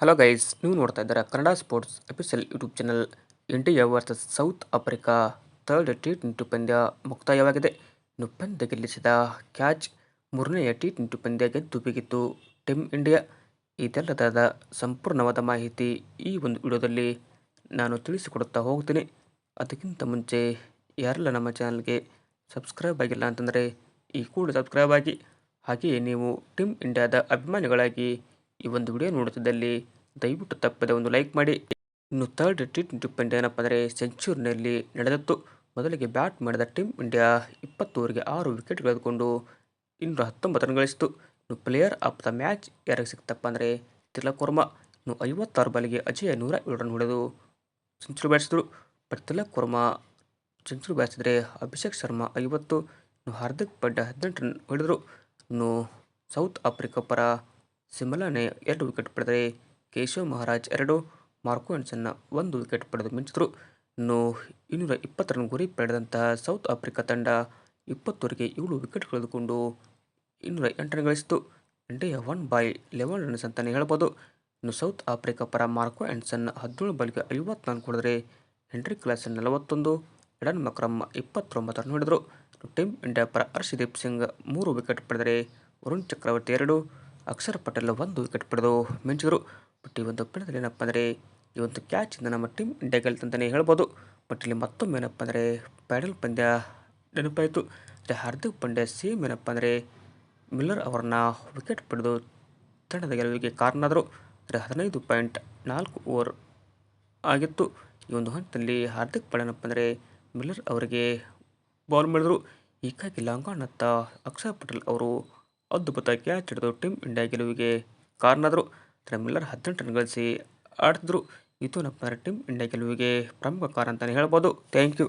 Hello guys ನೀವು ನೋಡ್ತಾ ಇದ್ದಾರೆ Kannada sports official YouTube channel India versus South Africa third T twenty ಪಂದ್ಯ ಮುಕ್ತಾಯವಾಗಿದೆ. ಇನ್ನು ಪಂದ್ಯ ಗೆಲ್ಲಿಸಿದ ಕ್ಯಾಚ್ ಮೂರನೆಯ ಟಿ ಟ್ವೆಂಟಿ ಪಂದ್ಯ ಗೆದ್ದು ಬಿಗಿತ್ತು ಟೀಮ್ ಇಂಡಿಯಾ ಇದೆಲ್ಲದಾದ ಸಂಪೂರ್ಣವಾದ ಮಾಹಿತಿ ಈ ಒಂದು ವಿಡಿಯೋದಲ್ಲಿ ನಾನು ತಿಳಿಸಿಕೊಡುತ್ತಾ ಹೋಗ್ತೀನಿ. ಅದಕ್ಕಿಂತ ಮುಂಚೆ ಯಾರೆಲ್ಲ ನಮ್ಮ ಚಾನಲ್ಗೆ ಸಬ್ಸ್ಕ್ರೈಬ್ ಆಗಿಲ್ಲ ಅಂತಂದರೆ ಈ ಕೂಡ ಸಬ್ಸ್ಕ್ರೈಬ್ ಆಗಿ. ಹಾಗೆಯೇ ನೀವು ಟೀಮ್ ಇಂಡಿಯಾದ ಅಭಿಮಾನಿಗಳಾಗಿ ಈ ಒಂದು ವಿಡಿಯೋ ನೋಡುತ್ತಿದ್ದಲ್ಲಿ ದಯವಿಟ್ಟು ತಪ್ಪದೆ ಒಂದು ಲೈಕ್ ಮಾಡಿ. ಇನ್ನು ಥರ್ಡ್ ಟಿ ಟ್ವೆಂಟಿ ಏನಪ್ಪ ಅಂದರೆ ಸೆಂಚುರಿನಲ್ಲಿ ನಡೆದದ್ದು. ಮೊದಲಿಗೆ ಬ್ಯಾಟ್ ಮಾಡಿದ ಟೀಮ್ ಇಂಡಿಯಾ ಇಪ್ಪತ್ತು ಆರು ವಿಕೆಟ್ ಕಳೆದುಕೊಂಡು ಇನ್ನೂರ ಹತ್ತೊಂಬತ್ತು ರನ್ ಗಳಿಸಿತು. ಇನ್ನು ಪ್ಲೇಯರ್ ಆಫ್ ದ ಮ್ಯಾಚ್ ಯಾರಿಗೆ ಸಿಕ್ತಪ್ಪ ಅಂದರೆ ತಿಲಕ್ ಇನ್ನು ಐವತ್ತಾರು ಬಾಲಿಗೆ ಅಜಯ ನೂರ ಏಳು ರನ್ ಹೊಡೆದು ಸೆಂಚುರಿ ಬಾರಿಸಿದರು ಬಟ್ ತಿಲಕ್ ಸೆಂಚುರಿ ಬಾರಿಸಿದರೆ ಅಭಿಷೇಕ್ ಶರ್ಮಾ ಐವತ್ತು, ಇನ್ನು ಹಾರ್ದಿಕ್ ಪಡ್ಡ ಹದಿನೆಂಟು ರನ್ ಹೊಡೆದರು. ಇನ್ನು ಸೌತ್ ಆಫ್ರಿಕಾ ಪರ ಸಿಮಲಾನೆ ಎರಡು ವಿಕೆಟ್ ಪಡೆದರೆ ಕೇಶವ್ ಮಹಾರಾಜ್ ಎರಡು, ಮಾರ್ಕೋ ಆ್ಯಂಡ್ಸನ್ನ ಒಂದು ವಿಕೆಟ್ ಪಡೆದು ಮಿಂಚಿದ್ರು. ಇನ್ನು ಇನ್ನೂರ ಇಪ್ಪತ್ತು ರನ್ ಗುರಿ ಪಡೆದಂತಹ ಸೌತ್ ಆಫ್ರಿಕಾ ತಂಡ ಇಪ್ಪತ್ತೂವರೆಗೆ ಏಳು ವಿಕೆಟ್ ಕಳೆದುಕೊಂಡು ಇನ್ನೂರ ಎಂಟು ಗಳಿಸಿತು India one by eleven runs ಅಂತಲೇ ಹೇಳ್ಬೋದು. ಇನ್ನು ಸೌತ್ ಆಫ್ರಿಕಾ ಪರ ಮಾರ್ಕೋ ಆ್ಯಂಡ್ಸನ್ ಹದಿನೇಳು ಬಾಲ್ಗೆ ಐವತ್ನಾಲ್ಕು ಹೊಡೆದರೆ ಹೆನ್ರಿ ಕ್ಲಾಸನ್ ನಲವತ್ತೊಂದು, ಎಡನ್ ಮಕ್ರಮ್ ಇಪ್ಪತ್ತೊಂಬತ್ತು ರನ್ ಹೊಡೆದರು. ಟೀಮ್ ಇಂಡಿಯಾ ಪರ ಹರ್ಷದೀಪ್ ಸಿಂಗ್ ಮೂರು ವಿಕೆಟ್ ಪಡೆದರೆ ವರುಣ್ ಚಕ್ರವರ್ತಿ ಎರಡು ಅಕ್ಷರ್ ಪಟೇಲ್ ಒಂದು ವಿಕೆಟ್ ಪಡೆದು ಮಿಂಚಿದರು ಬಟ್ ಈ ಒಂದು ಪಿಣದಲ್ಲಿ ಏನಪ್ಪ ಅಂದರೆ, ಈ ಒಂದು ಕ್ಯಾಚಿಂದ ನಮ್ಮ ಟೀಮ್ ಇಂಡಿಯಾ ಗೆಲ್ತಂತಲೇ ಹೇಳ್ಬೋದು. ಬಟ್ ಇಲ್ಲಿ ಮತ್ತೊಮ್ಮೆ ಏನಪ್ಪ ಅಂದರೆ ಪ್ಯಾಡಲ್ ಪಂದ್ಯ ನೆನಪಾಯಿತು. ಅಂದರೆ ಹಾರ್ದಿಕ್ ಪಾಂಡ್ಯ ಸೇಮ್ ಏನಪ್ಪ ಅಂದರೆ ಮಿಲ್ಲರ್ ಅವರನ್ನ ವಿಕೆಟ್ ಪಡೆದು ತಂಡದ ಗೆಲುವಿಗೆ ಆದರು ಅಂದರೆ ಹದಿನೈದು ಪಾಯಿಂಟ್ ನಾಲ್ಕು ಓವರ್ ಆಗಿತ್ತು. ಈ ಒಂದು ಹಂತದಲ್ಲಿ ಹಾರ್ದಿಕ್ ಪಾಂಡ್ಯ ಏನಪ್ಪ ಅಂದರೆ ಮಿಲ್ಲರ್ ಅವರಿಗೆ ಬಾಲ್ ಮಾಡಿದರು. ಹೀಗಾಗಿ ಲಾಂಗ್ ಆನ್ ಅಕ್ಷರ್ ಪಟೇಲ್ ಅವರು ಅದ್ಭುತ ಕ್ಯಾಚ್ ಹಿಡಿದು ಟೀಮ್ ಇಂಡಿಯಾ ಗೆಲುವಿಗೆ ಕಾರಣರಾದರು ಅಂದರೆ ಮಿಲ್ಲರ್ ಹದಿನೆಂಟು ರನ್ ಗಳಿಸಿ ಆಡಿದ್ರು. ಇದು ನಮ್ಮ ಟೀಮ್ ಇಂಡಿಯಾ ಗೆಲುವಿಗೆ ಪ್ರಮುಖ ಕಾರಣ ಅಂತಲೇ ಹೇಳ್ಬೋದು. Thank you.